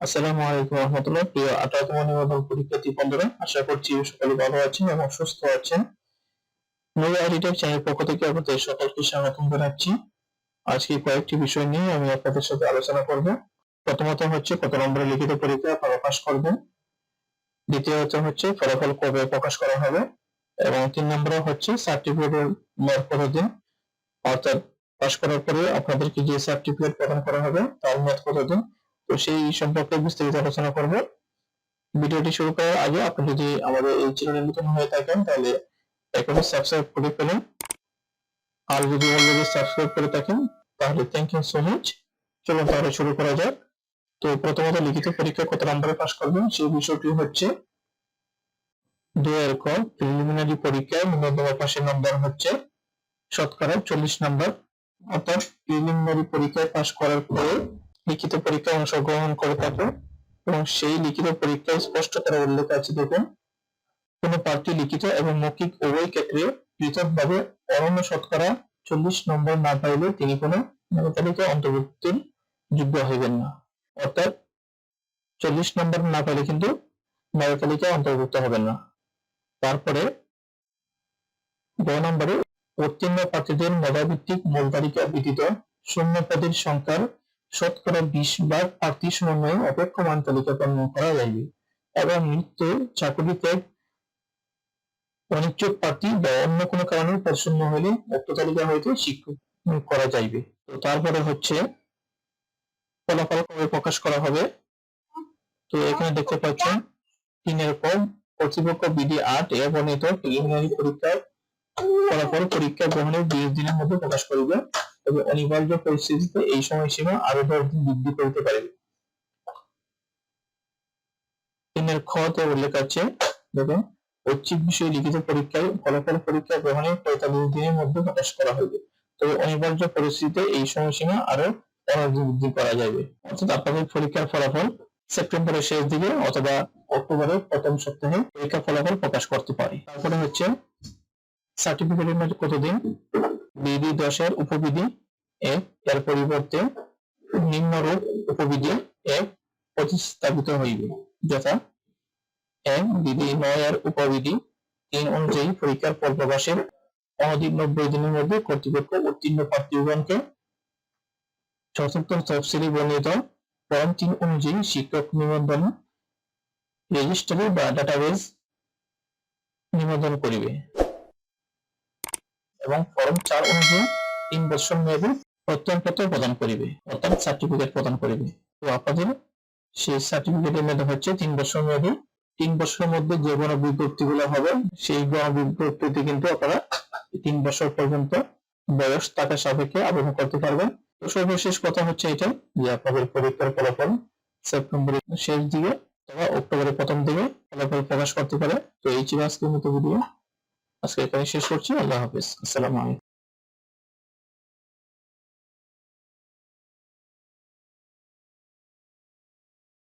আসসালামু আলাইকুম রহমতুল্লাহ। প্রিয় আঠারোতম নিবন্ধন পরীক্ষার্থী বন্ধুরা, আশা করছি সকলে ভালো আছেন এবং সুস্থ আছেন। চ্যানেল পক্ষ থেকে আপনাদের সকলকে স্বাগতম জানাচ্ছি। আজকে কয়েকটি বিষয় নিয়ে আমি আপনাদের সাথে আলোচনা করব। প্রথমত হচ্ছে কত নম্বরে লিখিত পরীক্ষা প্রকাশ করবেন। দ্বিতীয়ত হচ্ছে ফলাফল কবে প্রকাশ করা হবে। এবং তিন নম্বরে হচ্ছে সার্টিফিকেটের মেয়াদ কতদিন। অর্থাৎ পাশ করার পরে আপনাদেরকে যে সার্টিফিকেট প্রদান করা হবে, তার মেয়াদ কতদিন। তো সেই সম্পর্কে বিস্তারিত আলোচনা করব। ভিডিওটি শুরু করার আগে আপনি যদি আমাদের এই চ্যানেলে নতুন হয়ে থাকেন, তাহলে এখনই সাবস্ক্রাইব করে ফেলুন। আর যদি অলরেডি সাবস্ক্রাইব করে থাকেন, তাহলে থ্যাংক ইউ সো মাচ চলুন তাহলে শুরু করা যাক। তো প্রথমত লিখিত পরীক্ষা কত নম্বরে পাশ করবেন, সেই বিষয়টি হচ্ছে দুয়ের ক প্রিলিমিনারি পরীক্ষায় ন্যূনতম পাশের নম্বর হচ্ছে শতকরা চল্লিশ নম্বর অর্থাৎ প্রিলিমিনারি পরীক্ষায় পাশ করার পরে লিখিত পরীক্ষায় অংশগ্রহণ করে থাকে এবং সেই লিখিত পরীক্ষায় স্পষ্ট করে উল্লেখ আছে। দেখুন, কোন প্রার্থী লিখিত এবং মৌখিক উভয় ক্ষেত্রে পৃথকভাবে অনন্য শতকরা চল্লিশ নম্বর না পাইলে তিনি কোনো মেধাতালিকায় অন্তর্ভুক্তির যোগ্য হইবেন না। অর্থাৎ চল্লিশ নম্বর না পাইলে কিন্তু মেধাতালিকায় অন্তর্ভুক্ত হবেন না। তারপরে গ নম্বরে উত্তীর্ণ প্রার্থীদের মেধাভিত্তিক মূল তালিকা ব্যতীত শূন্য পদের সংখ্যার শতকরা বিশ ভাগ প্রার্থী সমন্বয়ে অপেক্ষমান তালিকা প্রণয়ন করা যাইবে এবং নিত্য চাকরিতে অনিচ্ছুক প্রার্থী বা অন্য কোনো কারণে পছন্দ হলে উক্ত তালিকা হইতে শিক্ষক করা যাইবে। তো তারপরে হচ্ছে ফলাফল কবে প্রকাশ করা হবে? তো এখানে দেখতে পাচ্ছেন, তিনের পর কর্তৃপক্ষ বিধি আট এ বর্ণিত প্রিলিমিনারি পরীক্ষার ফলাফল পরীক্ষা গ্রহণের বিশ দিনের মধ্যে প্রকাশ করিবে। তবে অনিবার্য পরিস্থিতিতে এই সময়সীমা আরও দশ দিন বৃদ্ধি করতে পারে। তিনের খতে উল্লেখ আছে দেখুন ঐচ্ছিক বিষয়ে লিখিত পরীক্ষায় ফলাফল পরীক্ষা গ্রহণের পঁয়তাল্লিশ দিনের মধ্যে প্রকাশ করা হইবে তবে অনিবার্য পরিস্থিতিতে এই সময়সীমা আরও পনেরো দিন বৃদ্ধি করা যাবে। অর্থাৎ আপনাদের পরীক্ষার ফলাফল সেপ্টেম্বরের শেষ দিকে অথবা অক্টোবরের প্রথম সপ্তাহে পরীক্ষা ফলাফল প্রকাশ করতে পারে। তারপরে হচ্ছে সার্টিফিকেটের মধ্যে কতদিন? বিধি দশের উপবিধি এক এর পরিবর্তে নিম্নরূপ উপবিধি এক প্রতিস্থাপিত হইবে। যথা এক বিধি নয় এর উপবিধি তিন অনুযায়ী পরীক্ষার ফল প্রকাশের অনধিক নব্বই দিনের মধ্যে কর্তৃপক্ষ উত্তীর্ণ প্রার্থীগণকে চতুর্থ তফসিলি বর্ণিত ফর্ম তিন অনুযায়ী শিক্ষক নিবন্ধন রেজিস্ট্রারি বা ডাটাবেজ নিবন্ধন করিবে। এবং ফর্ম চার অনুযায়ী তিন বছর মেয়াদী প্রত্যয়নপত্র প্রদান করিবে, অর্থাৎ সার্টিফিকেট প্রদান করিবে। তো আপনাদের সেই সার্টিফিকেটের মেয়াদ হচ্ছে তিন বছর মেয়াদী। তিন বছরের মধ্যে যে কোনো বিজ্ঞপ্তিগুলো হবে, সেই বিজ্ঞপ্তিতে কিন্তু আপনারা তিন বছর পর্যন্ত বয়স থাকা সাপেক্ষে আবেদন করতে পারবেন। তো সর্বশেষ কথা হচ্ছে এটা, যে আপনাদের পরীক্ষার ফলাফল সেপ্টেম্বরের শেষ দিকে অথবা অক্টোবরের প্রথম দিকে ফলাফল প্রকাশ করতে পারে। তো এই ছিল আজকের মতো ভিডিও আজকে এখানে শেষ করছি। আল্লাহ হাফিজ। আসসালামু আলাইকুম।